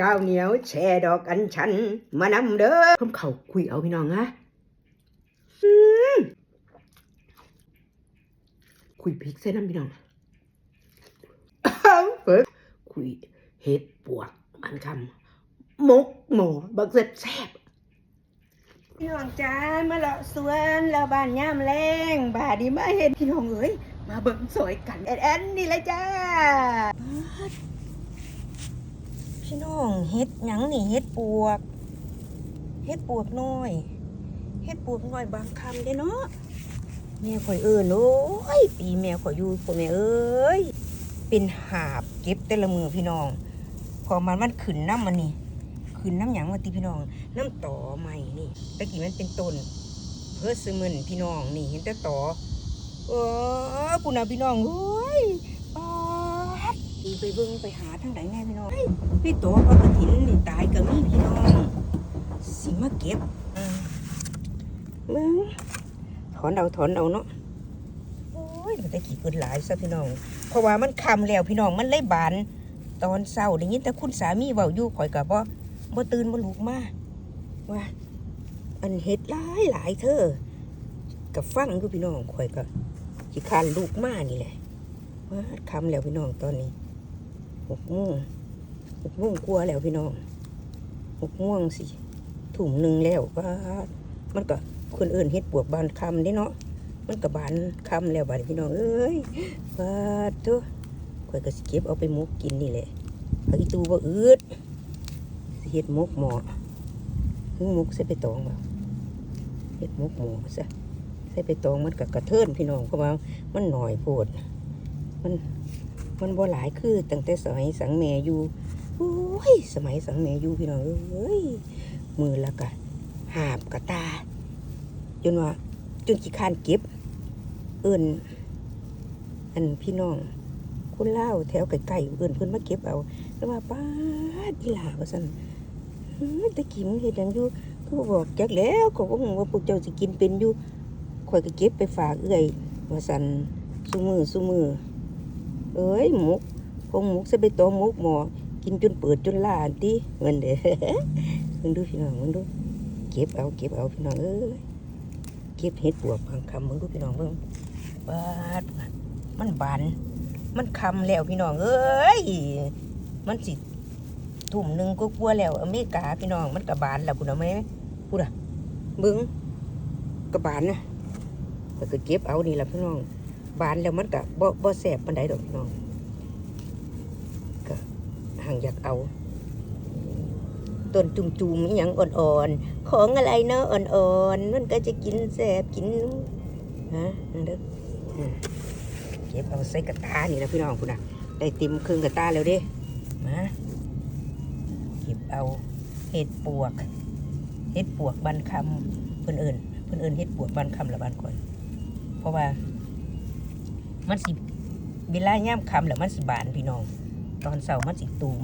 ก้าวเหนียวแช่ดอกอัญชัน มานำเด้อคำเขาคุยเอาพี่น้องนะอืมคุยพริกเส้นน้ำพี่น้องอ้าวเฟิกคุยเห็ดปวกมันคำมกหมอบักเสร็จแซ่บพี่น้องจ้ามาเลาะสวนแล้วบ้านย่ามแรงบาดนีมาเห็นพี่น้องเอ้ยมาเบิ่งสวยกันแอนแอนนี่เลยจ้า พี่น้องเฮ็ดหยังนี่เฮ็ดปวกเฮ็ดปวกน้อยเฮ็ดปวกน้อยบางคำเด้เนาะแม่ข่อยเอิ้นโอ้ยปีแม่ข่อยอยู่พ่อแม่เอ้ยเป็นหาบเก็บแต่ละมือพี่น้องพอมันมันขึ้นน้ำมันนี่ขึ้นน้ำหยังมาติพี่น้อง น้ำต่อใหม่นี่ตะกี้มันเป็นต้นเพื่อซื้อมันพี่น้องนี่เห็นแต่ต่อเออปุ่นน่ะพี่น้องเอ้ย ไปเบิ่งไปหาทางไหนแน่พี่น้องพี่ตัวพระกฐินนี่ตายก็มีพี่น้องสิมาเก็บมึงถอนเอาถอนเอาเนาะโอ้ยมันได้กี่เกินหลายซะพี่น้อง เพราะว่ามันคำแล้วพี่น้องมันเลยบาน ตอนเศร้าได้ยินแต่คุณสามีเว้าอยู่ข่อยกับบ่บ่ตื่นบ่ลุกมาว่าอันเฮ็ดหลายหลายเธอกับฟังอยู่พี่น้องข่อยก็ขี้คานลูกมานี่แหละว่าคำแล้วพี่น้องตอนนี้ หกโมงหกโมงกลัวแล้วพี่น้องหกโม่วงสิถุงหนึ่งแล้วว่ามันก็คนอื่นเฮ็ดปวกบานคำนี่เนาะมันก็บานคำแล้วบานพี่น้องเอ้ยว่าตัวข่อยก็สิเก็บเอาไปหมกกินนี่แหละผักอีตูบ่อืดเฮ็ดหมกหมอหึหมกใส่ไปตองบ่เฮ็ดหมกหมอซะใส่ไปตองมันก็กระเทินพี่น้องเพราะว่ามันหน่อยโพดมัน มันบ่หลายคือตั้งแต่สมัยสังแม่อยู่โอ้ยสมัยสังเมยู่พี่น้องเอ้ยมือละกะหาบกะตา จนว่าจนขี้คร้านเก็บ เอิ้นอันพี่น้องคุณเล่าแถวไกลๆเอิ้นเพิ่นมาเก็บเอา แล้วว่าป้าดีหลาว่าซั่นเฮ้ยตะกี้มึงเฮ็ดยังอยู่คือบอกจักแล้วก็บ่ฮู้ว่าพวกเจ้าสิกินเป็นอยู่ข่อยก็เก็บไปฝากเอื้อยว่าซั่นซุมือซุมือ อ้ยหมกคงหมกใส่ใบตองหมกหมอกินจนเปิดจนล่าอันติเงินเด้อมึงดูพี่น้องมึงดู เก็บเอาเก็บเอาพี่น้องเอ้ยเก็บเห็ดปวกบางคำมึงดูพี่น้องมึงบาดมันบานมันคำแล้วพี่น้องเอ้ยมันสิทุ่มหนึ่งก็กลัวแล้วอเมริกาพี่น้องมันกระบานแล้วคุณเอาไหมพูดอะมึงกระบานนะแต่ก็เก็บเอานี่แหละพี่น้อง บานแล้วมันก็บ่บ่แสบปันใดดอกพี่น้องก็ห่างอยากเอาต้นจุ่มๆอย่างอ่อนๆ ของอะไรเนาะอ่อนๆ มันก็จะกินแสบกินฮะนั่นเด้อเก็บเอาใส่กระตานี่นะพี่น้องคุณนะได้ต็มครึ่งกระตาแล้วด้มาเก็บเอาเห็ดปวก เห็ดปวกบันคำเพื่อนเอิญเพื่อนเอิญเห็ดปวกบันคำละบันก่อน เพราะว่า มันสิเวลาย่ามคำแล้วมันสิบานพี่น้อง ตอนเสาร์มันสิตูม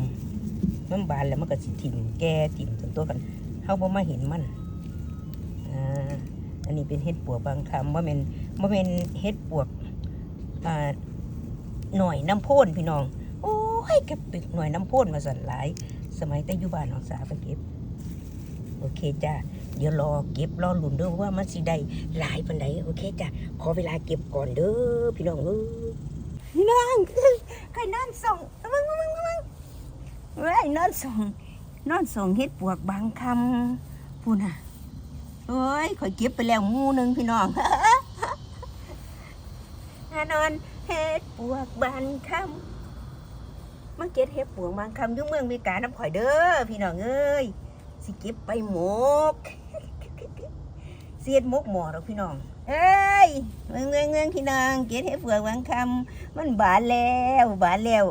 มันบานแล้วมันก็สิถิ่มแก่ถิ่มถึงตัวกันเฮาบ่มาเห็นมันอ่าอันนี้เป็นเห็ดปวกบางคำว่าเป็นว่าเป็นเห็ดปวกอ่าหน่อยน้ำโพนพี่น้อง โอ้ยเก็บตึกหน่อยน้ำโพนมาสั่นหลาย สมัยแต่อยู่บ้านน้องสาวไปเก็บ โอเคจ้า เดี๋ยวรอเก็บรอหลุนเด้อว่ามันสิได้หลายปันใดโอเคจ้าขอเวลาเก็บก่อนเด้อพี่น้องเอ้ยพี่น้องใครนอนส่งมึงมึงมึงมึงเว้ยนอนส่งนอนส่งเฮ็ดปวกบางคำพูน่ะโอ้ยข่อยเก็บไปแล้วหมูหนึ่งพี่น้องหานอนเฮ็ดปวกบางคำมาเก็บเฮ็ดปวกบางคำยุ่งเมืองมริการน้ำข่อยเด้อพี่น้องเอ้ยสิเก็บไปหมก เสียดมกหมอดอกพี่น้อง เอ้ยเมืองเมืองเมืองพี่น้อง เก็บเฮ็ดปวกบางคำมันบานแล้วบานแล้ว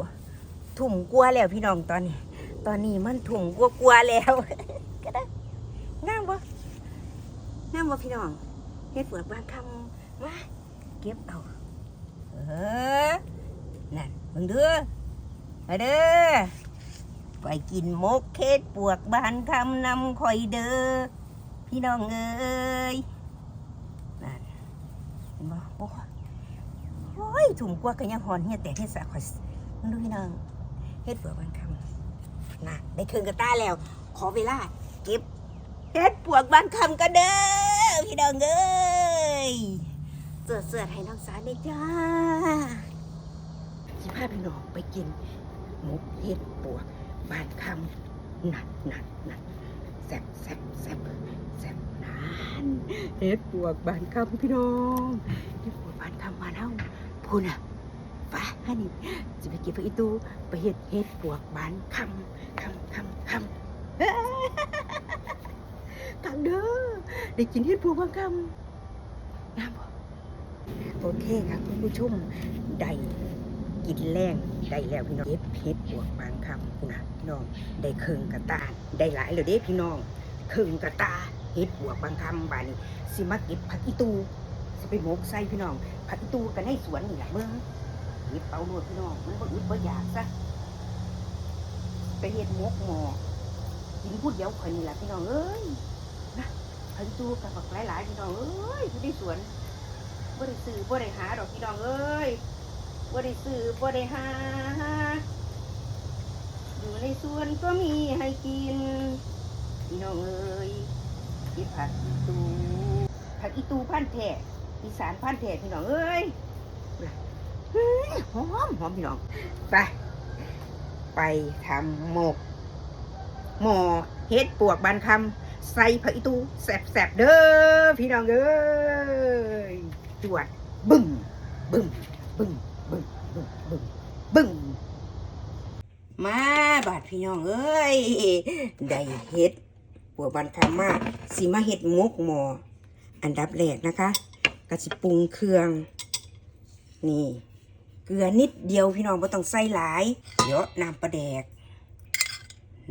ถุ่มกลัวแล้วพี่น้องตอนนี้ ตอนนี้มันถุ่มกลัวกลัวแล้วก็ได้งามบ่งามบ่พี่น้องเฮ็ดเปิดบางคำมาเก็บเอาเออนั่นมึงเด้อมาเด้อไปกินมกเค็ดปวกบานคำนำคอยเด้อ พี่น้องเอ้ยนั่นเห็นบ่โอ้ยโอ้ยถุงกลัวกันยังหอนเฮียแต่เฮ็ดสาขอยดูพี่น้องเฮ็ดเฟือบางคำนะได้คืนกระต้าแล้ว ขอเวลาเก็บเฮ็ดปวกบางคำกันเด้อพี่น้องเอ้ยเสือเสือให้น้องสารได้จ้าสิพาพี่น้องไปกินหมกเห็ดปวกบานคำนัดนัดนัดแซ่บแซ่บแซ่บ แซ่บนานเห็ดปวกบานคำพี่น้องเห็ดปวกบานคำมานเฮาพูน่ะไปฮันนี่จะไปเก็บผักอีตูไปเห็ดเห็ดปวกบานคำคำคำคำตังเด้อได้กินเห็ดปวกบานคำงามบ่โอเคค่ะคุณผู้ชมได้กินแรงได้แล้วพี่น้องเย็บเพชรบวกบางคำคุณนะพี่น้องได้เคิงกระตาได้หลายเลยเด้พี่น้องเคิงกระตา เฮ็ดบวกบางคำบานี้สิมาเก็บผักอีตูสิไปหมกใส่พี่น้อง ผักอีตูกันในสวนนี่แหละเบิ่งเฮ็ดเป่าโลดพี่น้องมันบ่อึดบ่อยากซะไปเฮ็ดหมกหมอกินพูดเดียวคนนี่แหละพี่น้องเอ้ยนะผักอีตูกับผักหลายๆพี่น้องเอ้ยอยู่ในสวนบ่ได้ซื้อบ่ได้หาดอกพี่น้องเอ้ยบ่ได้ซื้อบ่ได้หาอยู่ในสวนก็มีให้กินพี่น้องเอ้ย ผักอีตูผักอีตูพันแท้อีสานพันแท้พี่น้องเอ้ยหอมหอมพี่น้อง ไป ไปทำหมก หมอเฮ็ดปวกบานคำใส่ผักอีตูแสบๆเด้อพี่น้องเอ้ยจวดบึ้มบึ้มบึ้มบึ้งบึ้งบึ้งบึ้งมาบาดพี่น้องเอ้ย ได้เฮ็ด ปัวบันคำมาสีมาเฮ็ดหมกหมอ อันดับแรกนะคะก็สิปรุงเครื่อง นี่ เกลือนิดเดียวพี่น้องไม่ต้องใส่หลายเดี๋ยวน้ำปลาแดก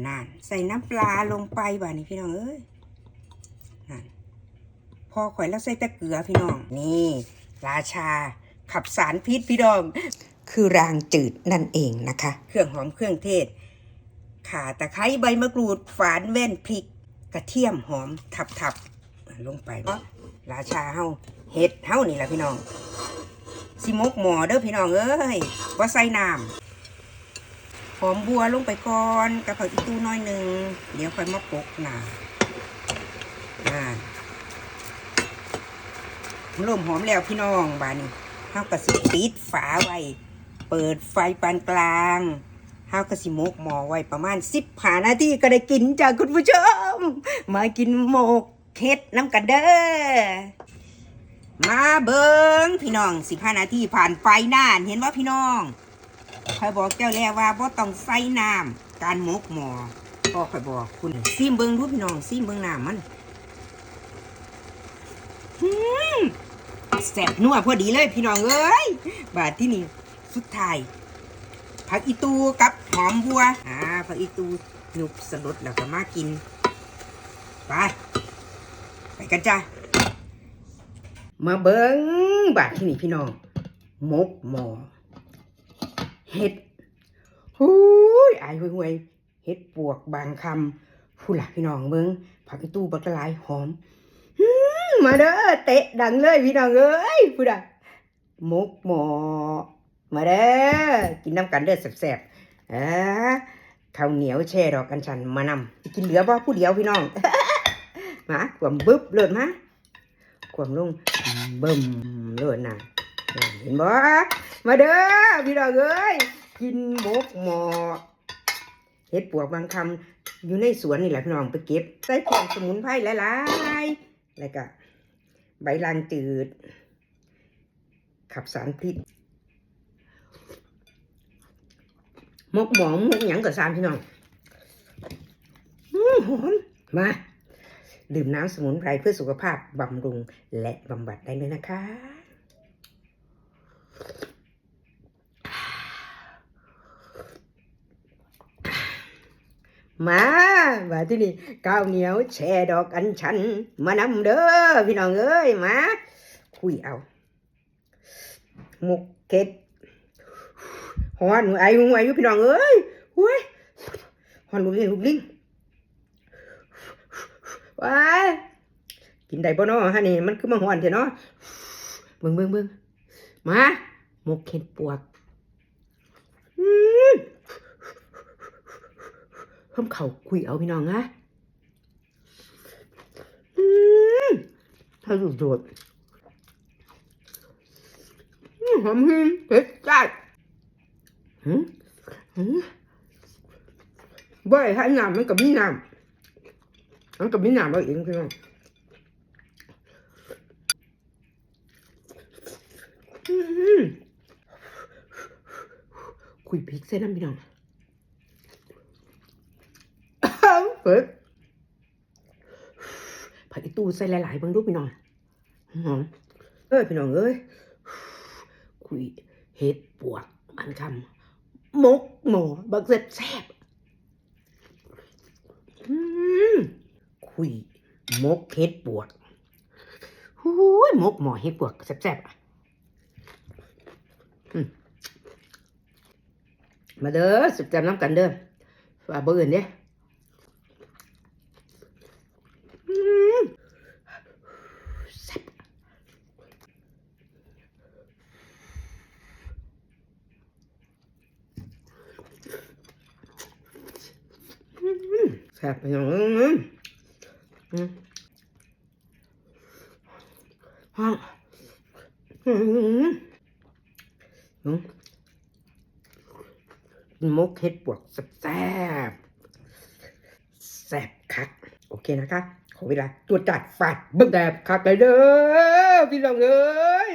นั่นใส่น้ำปลาลงไปบ่านี่พี่น้องเอ้ยนั่นพอข่อยแล้วใส่แต่เกลือพี่น้อง นี่ ราชาขับสารพิษพี่ดอง คือรางจืดนั่นเองนะคะ เครื่องหอมเครื่องเทศข่าตะไคร้ใบมะกรูดฝานแว่นพริก กระเทียมหอมทับทับๆลงไปราชาเฮาเห็ดเฮานี่แหละพี่น้องสิมกหมอเด้อพี่น้องเอ้ยว่าใส่น้ำหอมบัวลงไปก่อนกระเพราอีตู้น้อยหนึ่งเดี๋ยวค่อยมาปกหนาอ่าเริ่มหอมแล้วพี่น้องบานี้เฮาก็สิปิดฝาไว้ เปิดไฟปานกลาง เฮาก็สิมกหมอไว้ประมาณสิบผานาทีก็ได้กินจ้าคุณผู้ชม มากินหมกเค็ดน้ำกันเด้อมาเบิงพี่น้องสิบห้านาทีผ่านไปนาน เห็นว่าพี่น้องคอยบอกเจ้าแล้วว่าบ่ต้องใส่น้ำการหมกหมอก็คอยบอกคุณซิมเบิงดูพี่น้องซิมเบิงน้ำมันแสบนัวพอดีเลยพี่น้องเอ้ยบาดที่นี่สุดท้าย ผักอีตูกับหอมบัว อ่าผักอีตูหนุบสลดแล้วก็มากิน ไป ไปกันจ้ามาเบิงบาดที่นี่พี่น้องมกหมอเห็ดหูยอายห่วยเห็ดปวกบางคำผู้หลักพี่น้องเบิงผักอีตูบักละลายหอมหมมาเด้อเตะดังเลยพี่น้องเอ้ยผู้ใดมกหมอ มาเด้อกินน้ำกันเด้อแสบๆอ่าข้าวเหนียวแช่ดอกกัญชันมานำกินเหลือบ่ผู้เดียวพี่น้องมาขวมบึ๊บเลิศมาควมลงบึ้มเลยนะเห็นบ่มาเด้อพี่น้องเอ้ยกินหมกหมอเห็ดปวกบางคำอยู่ในสวนนี่แหละพี่น้องไปเก็บใส่ของสมุนไพรหลายๆแล้วก็ใบลานจืด ขับสารพิษห มกหมอหมกหยังกับสารพี่น้องหอมมาดื่มน้ำสมุนไพรเพื่อสุขภาพบำรุงและบำบัดได้เลยนะคะ มาว่าที่นี่ก้าวเหนียวแช่ดอกอัญชัน มานำเด้อพี่น้องเอ้ยมา คุยเอาหมกเก็ด ฮอนหนูไอ้หนูไอ้ยู่พี่น้องเอ้ยหุ้ยฮอนลูกลิงลูกลิงว้ายกินได้บ่เนาะฮะนี่มันคือมาหอนเถอะเนาะเบิ่งเบิ่งเบิ่งมาหมกเห็ดปวกอืมเพิ่มเขาคุยเอาพี่น้องนะถ้าสุดโดดอืมหอมเผ็ดจัด บ่อยให้น้ำมันกับมีน้ำมันกับมีน้ำเอาเองพี่น้องอืมคุยพริกใส่น้ำพี่น้องเปิดผัดอีตูใส่หลายๆบิ่งดูปพี่น้องเอ้ยพี่น้องเอ้ยคุยเฮ็ดปวกมันคำ มกหมอบักเสร็จแซ่บคุยมกเฮ็ดปวดหูยมกหมอเฮ็ดปวดแซ่บๆอะมาเด้อสุดจำน้ำกันเด้อฝ่าเบื่อเนี่ยอืมแซ่บอืม แซ่บไปอย่างนึงอืมฮ่าอืมกเห็ดปวกแซ่บแซ่บคัก โอเคนะคะ ขอเวลาตรวจจัดฝาดเบิ่งแบบคักเลยเด้อพี่น้องเอ้ย